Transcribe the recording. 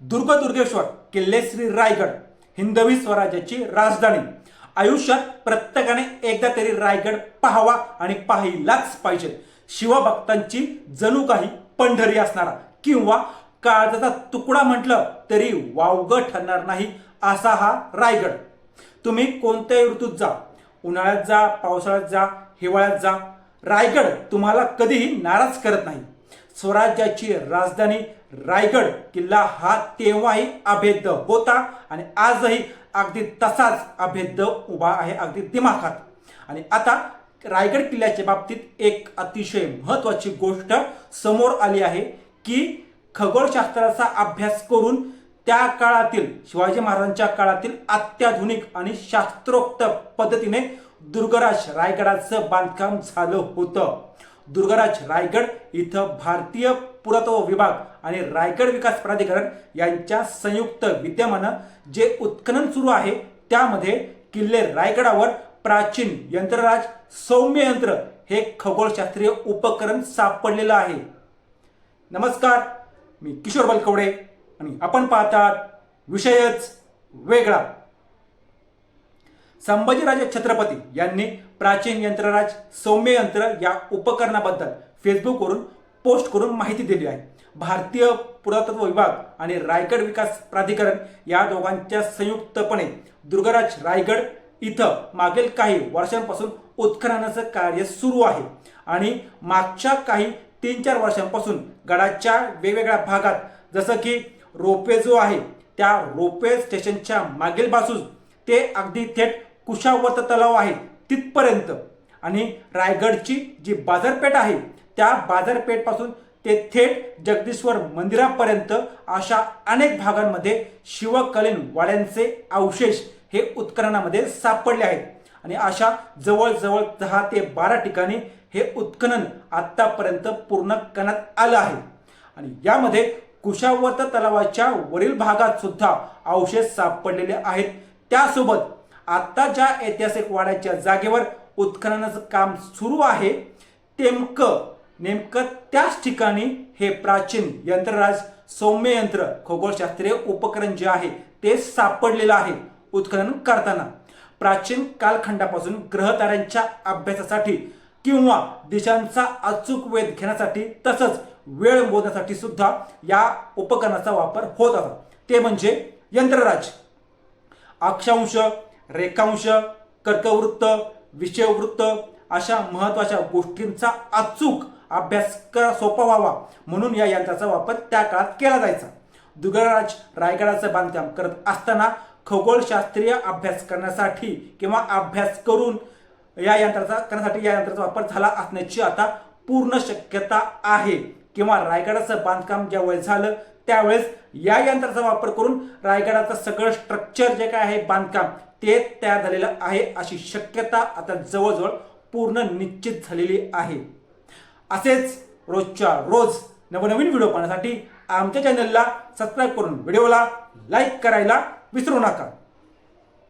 दुर्ग दुर्गेश्वर किल्ले श्री रायगड हिंदवी स्वराज्याची राजधानी. आयुष्यात प्रत्येकाने एकदा तरी रायगड पाहावा आणि पाहिलाच पाहिजे. शिवभक्तांची जणू काही पंढरी असणारा किंवा काळजाचा तुकडा म्हटलं तरी वावगं ठरणार नाही असा हा रायगड. तुम्ही कोणत्याही ऋतूत जा. उन्हाळ्यात जा पावसाळ्यात जा हिवाळ्यात जा. रायगड तुम्हाला कधीही नाराज करत नाही. स्वराज्याची राजधानी रायगड किल्ला हा तेव्हाही अभेद्य होता आणि आजही अगदी तसाच अभेद्य उभा आहे अगदी दिमाखात. आणि आता रायगड किल्ल्याच्या बाबतीत एक अतिशय महत्त्वाची गोष्ट समोर आली आहे की खगोलशास्त्राचा अभ्यास करून त्या काळातील शिवाजी महाराजांच्या काळातील अत्याधुनिक आणि शास्त्रोक्त पद्धतीने दुर्गराज रायगडाचं बांधकाम झालं होतं. दुर्गराज रायगड इथं भारतीय पुरातत्व विभाग आणि रायगड विकास प्राधिकरण यांच्या संयुक्त विद्यमानं जे उत्खनन सुरू आहे त्यामध्ये किल्ले रायगडावर प्राचीन यंत्रराज सौम्य यंत्र हे खगोलशास्त्रीय उपकरण सापडलेलं आहे. नमस्कार मी किशोर बलकवडे आणि आपण पाहतात विषयच वेगळा. संभाजीराजे छत्रपती यांनी प्राचीन यंत्रराज सौम्य यंत्र या उपकरणाबद्दल फेसबुकवरून पोस्ट करून माहिती दिली आहे. भारतीय पुरातत्व विभाग आणि रायगड विकास प्राधिकरण या दोघांच्या संयुक्तपणे दुर्गराज रायगड इथं मागील काही वर्षांपासून उत्खननाचं कार्य सुरू आहे. आणि मागच्या काही तीन चार वर्षांपासून गडाच्या वेगवेगळ्या भागात जसं की रोपवे जो आहे त्या रोपवे स्टेशनच्या मागील बाजूस ते अगदी थेट कुशावत तलाव आहे तिथपर्यंत. आणि रायगडची जी बाजारपेठ आहे त्या बाजारपेठपासून ते थेट जगदीश्वर मंदिरापर्यंत अशा अनेक भागांमध्ये शिवकालीन वाड्यांचे अवशेष हे उत्खननामध्ये सापडले आहेत. आणि अशा जवळजवळ दहा ते बारा ठिकाणी हे उत्खनन आत्तापर्यंत पूर्ण करण्यात आलं आहे. आणि यामध्ये कुशावत तलावाच्या वरील भागात सुद्धा अवशेष सापडलेले आहेत. त्यासोबत आत्ता ज्या ऐतिहासिक वाड्याच्या जागेवर उत्खननाचं काम सुरू आहे नेमकं नेमकं त्याच ठिकाणी हे प्राचीन यंत्रराज सौम्य यंत्र खगोलशास्त्रीय उपकरण जे आहे ते सापडलेलं आहे उत्खनन करताना. प्राचीन कालखंडापासून ग्रहताऱ्यांच्या अभ्यासासाठी किंवा दिशांचा अचूक वेध घेण्यासाठी तसंच वेळ मोजण्यासाठी सुद्धा या उपकरणाचा वापर होत होता. ते म्हणजे यंत्रराज. अक्षांश रेखांश कर्कवृत्त विषयवृत्त अशा महत्त्वाच्या गोष्टींचा अचूक अभ्यास करा सोपा व्हावा म्हणून या यंत्राचा वापर त्या काळात केला जायचा. दुर्गराज रायगडाचं बांधकाम करत असताना खगोलशास्त्रीय अभ्यास करण्यासाठी किंवा अभ्यास करून या यंत्राचा करण्यासाठी या यंत्राचा वापर झाला असण्याची आता पूर्ण शक्यता आहे. किंवा रायगडाचं बांधकाम ज्यावेळेस झालं त्यावेळेस या यंत्राचा वापर करून रायगडाचं सगळं स्ट्रक्चर जे काय आहे बांधकाम ते तयार झालेलं आहे अशी शक्यता आता जवळजवळ पूर्ण निश्चित झालेली आहे. असेच रोजच्या रोज नवनवीन व्हिडिओ पाहण्यासाठी आमच्या चॅनलला सबस्क्राईब करून व्हिडिओला लाईक करायला विसरू नका.